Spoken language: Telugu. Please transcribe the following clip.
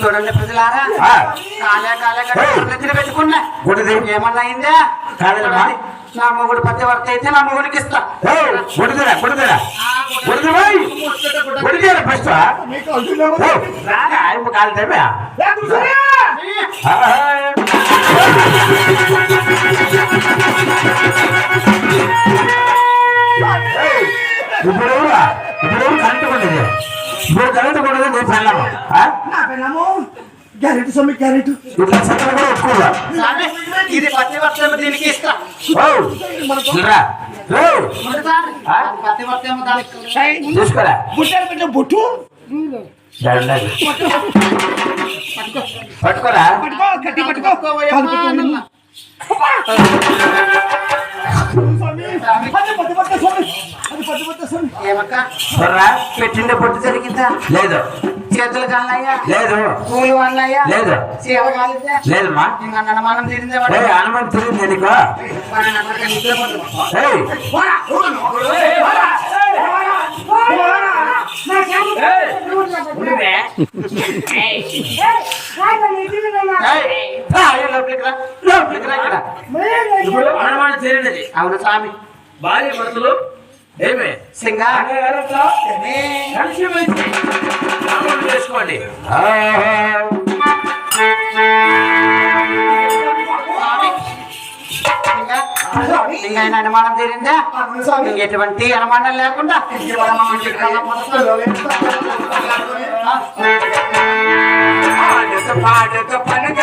చూడండి ప్రజలారా. ఆ. కాలే కాలే గడ్డ పెట్టుకున్నా. గుడిది ఏమన్నా అయిందా? కాలేదమ్మా. నా మొగుడు పతివర్త అయితే నా మొగుడికి ఇస్తా. గుడిదరా గుడిదరా గుడిదరా గుడిదరా ఫస్ట్ రాగా ఇప్పుడు కాలు టైమే ఇప్పుడు కరెంట్ ఉండేది నేను పెళ్ళాము? నా సొమ్మి ఇట్లా కూడా ఒప్పుకోవా ఇది దీనికి ఇస్తా. చూసుకోరా. బుట్టారు పెట్టిన బొట్టు? దండది. పట్టుకోరా. పట్టుకో గట్టి పట్టుకో. కాలు పట్టుకో. పెట్టిండే పొట్టు జరిగిందా? లేదు. చేతులు కాలయ్యా లేదు. పూలు అన్నయ్యా లేదు. సేవ కాలిద్దా? లేదమ్మా. ఇంకా అనుమానం తిరిగింది నీకు. ఇప్పుడు హనుమాన్ తిరిగినది అవును స్వామి. భార్య భర్తలు ఏమే? చేసుకోండి అనుమానం తీరిందా? ఎటువంటి అనుమానం లేకుండా పాడుతూ పాడుతూ పని చేస్తుంది